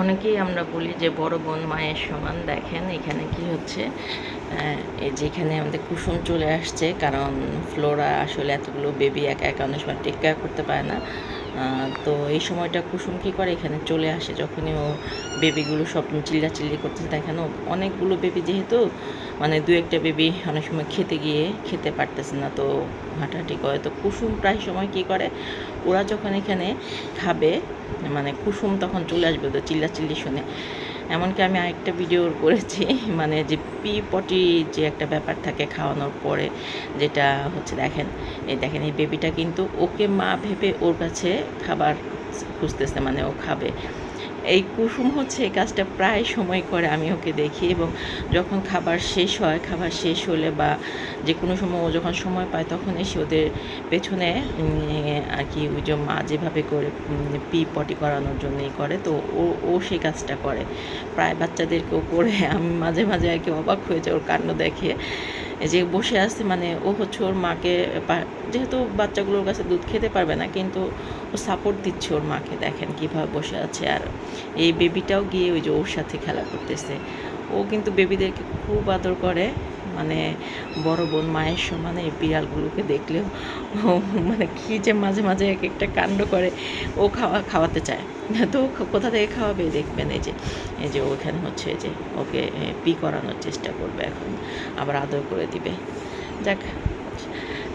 অনেকেই আমরা বলি যে বড় বোন মায়ের সমান, দেখেন এখানে কি হচ্ছে? এই যেখানে আমাদের কুসুম চলে আসছে, কারণ ফ্লোরা আসলে এতগুলো বেবি একা একা অনেক সময় টেক কেয়ার করতে পারে না। তো এই সময়টা কুসুম কী করে? এখানে চলে আসে, যখনই ও বেবিগুলো সব চিল্লাচিল্লি করতেছে, দেখেন অনেকগুলো বেবি যেহেতু মানে দু একটা বেবি অনেক সময় খেতে গিয়ে খেতে পারতেছে না, তো হাঁটাহাঁটি করে। তো কুসুম প্রায় সময় কী করে? ওরা যখন এখানে খাবে মানে কুসুম তখন চলে আসবে তো চিল্লাচিল্লি শুনে। এমনকি আমি আরেকটা ভিডিও করেছি মানে যে পি পটি যে একটা ব্যাপার থাকে খাওয়ানোর পরে, যেটা হচ্ছে দেখেন, এই দেখেন এই বেবিটা কিন্তু ওকে মা ভেবে ওর কাছে খাবার খুঁজতেছে মানে ও খাবে। এই কুসুম হচ্ছে এই কাজটা প্রায় সময় করে আমি ওকে দেখি এবং যখন খাবার শেষ হয়, খাবার শেষ হলে বা যে কোনো সময় ও যখন সময় পায় তখন এসে ওদের পেছনে আর কি ওই যে মা যেভাবে করে পি পটি করানোর জন্যই করে, তো ও ও সেই কাজটা করে। প্রায় বাচ্চাদেরকেও করে, আমি মাঝে মাঝে আর কি অবাক হয়ে যাই ওর কাণ্ড দেখে। যে বসে আছে মানে ও হচ্ছে ওর মাকে যেহেতু বাচ্চাগুলোর কাছে দুধ খেতে পারবে না, কিন্তু ও সাপোর্ট দিচ্ছে ওর মাকে, দেখেন কীভাবে বসে আছে। আর এই বেবিটাও গিয়ে ওই যে ওর সাথে খেলা করতেছে। ও কিন্তু বেবিদেরকে খুব আদর করে। মানে বড় বোন, মায়ের সমানে এই বিড়ালগুলোকে দেখলেও মানে কী যে মাঝে মাঝে এক একটা কাণ্ড করে। ও খাওয়া, খাওয়াতে চায়। তো কোথা থেকে খাওয়াবে? দেখবেন এই যে এই যে ওখানে হচ্ছে যে ওকে পি করানোর চেষ্টা করবে এখন। আবার আদর করে দিবে। যাক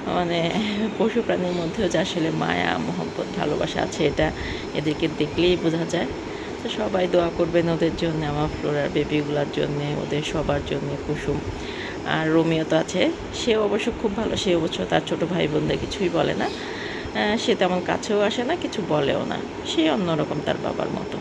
মানে পশু প্রাণীর মধ্যেও যে আসলে মায়া, মহব্বত, ভালোবাসা আছে এটা এদেরকে দেখলেই বোঝা যায়। তো সবাই দোয়া করবেন ওদের জন্য, আমার ফ্লোরার বেবিগুলোর জন্যে, ওদের সবার জন্যে কুসুম। আর রোমিও তো আছে। সে অবশ্য খুব ভালো, সে অবশ্য তার ছোট ভাই বোনদের কিছুই বলে না। সে তেমন কাছেও আসে না, কিছু বলেও না। সে অন্যরকম তার বাবার মতো।